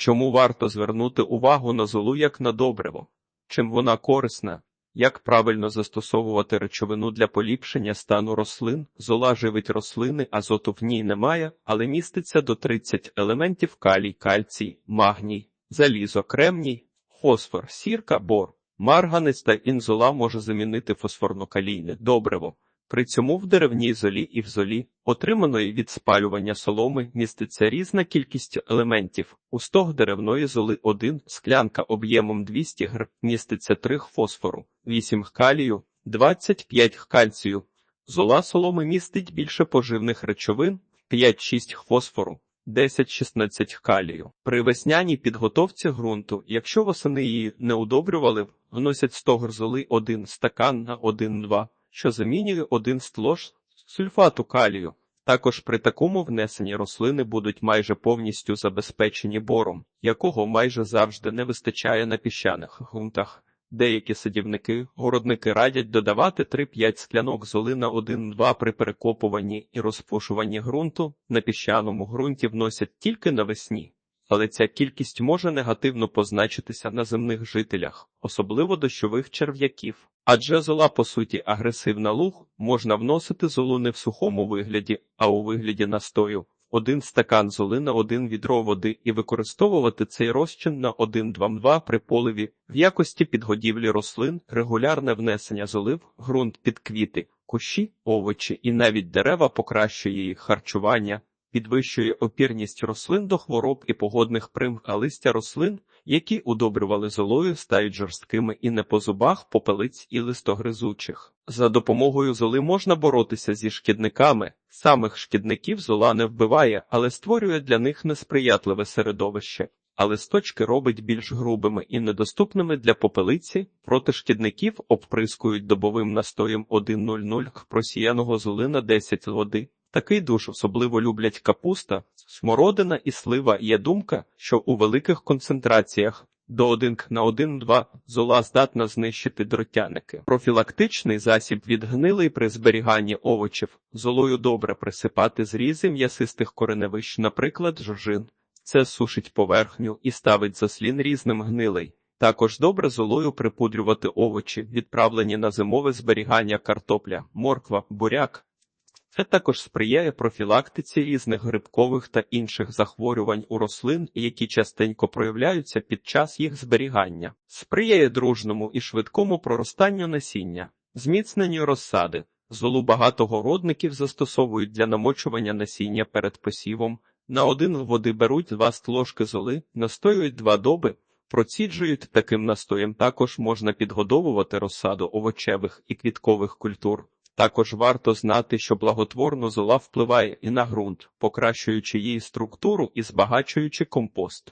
Чому варто звернути увагу на золу як на добриво? Чим вона корисна? Як правильно застосовувати речовину для поліпшення стану рослин? Зола живить рослини, азоту в ній немає, але міститься до 30 елементів калій, кальцій, магній, залізо, кремній, фосфор, сірка, бор. Марганець та інзола може замінити фосфорно-калійне добриво. При цьому в деревній золі і в золі, отриманої від спалювання соломи, міститься різна кількість елементів. У стог деревної золи 1 склянка об'ємом 200 гр міститься 3 фосфору, 8 калію, 25 кальцію. Зола соломи містить більше поживних речовин, 5-6 фосфору. 10-16 калію. При весняній підготовці ґрунту, якщо восени її не удобрювали, вносять 100 гр золи 1 стакан на 1-2 що замінює один стлож сульфату калію. Також при такому внесенні рослини будуть майже повністю забезпечені бором, якого майже завжди не вистачає на піщаних ґрунтах. Деякі садівники, городники радять додавати 3-5 склянок золи на 1-2 при перекопуванні і розпушуванні ґрунту. На піщаному ґрунті вносять тільки навесні. Але ця кількість може негативно позначитися на земних жителях, особливо дощових черв'яків. Адже зола, по суті, агресивна луг, можна вносити золу не в сухому вигляді, а у вигляді настою. Один стакан золи на один відро води і використовувати цей розчин на 1-2-2 при поливі в якості підгодівлі рослин, регулярне внесення золи в ґрунт під квіти, кущі, овочі і навіть дерева покращує їх харчування, підвищує опірність рослин до хвороб і погодних прим, а листя рослин, які удобрювали золою, стають жорсткими і не по зубах попелиць і листогризучих. За допомогою золи можна боротися зі шкідниками. Самих шкідників зола не вбиває, але створює для них несприятливе середовище. А листочки робить більш грубими і недоступними для попелиці, проти шкідників обприскують добовим настоєм 1,00 просіяного золи на 10 води. Такий душ особливо люблять капуста, смородина і слива. Є думка, що у великих концентраціях до 1 на 1,2 зола здатна знищити дротяники. Профілактичний засіб від гнилий при зберіганні овочів. Золою добре присипати зрізи м'ясистих кореневищ, наприклад, жожин. Це сушить поверхню і ставить заслін різним гнилий. Також добре золою припудрювати овочі, відправлені на зимове зберігання картопля, морква, буряк. Це також сприяє профілактиці різних грибкових та інших захворювань у рослин, які частенько проявляються під час їх зберігання, сприяє дружному і швидкому проростанню насіння, зміцненню розсади. Золу багато городників застосовують для намочування насіння перед посівом. На один води беруть два стложки золи, настоюють два доби, проціджують таким настоєм. Також можна підгодовувати розсаду овочевих і квіткових культур. Також варто знати, що благотворно зола впливає і на ґрунт, покращуючи її структуру і збагачуючи компост.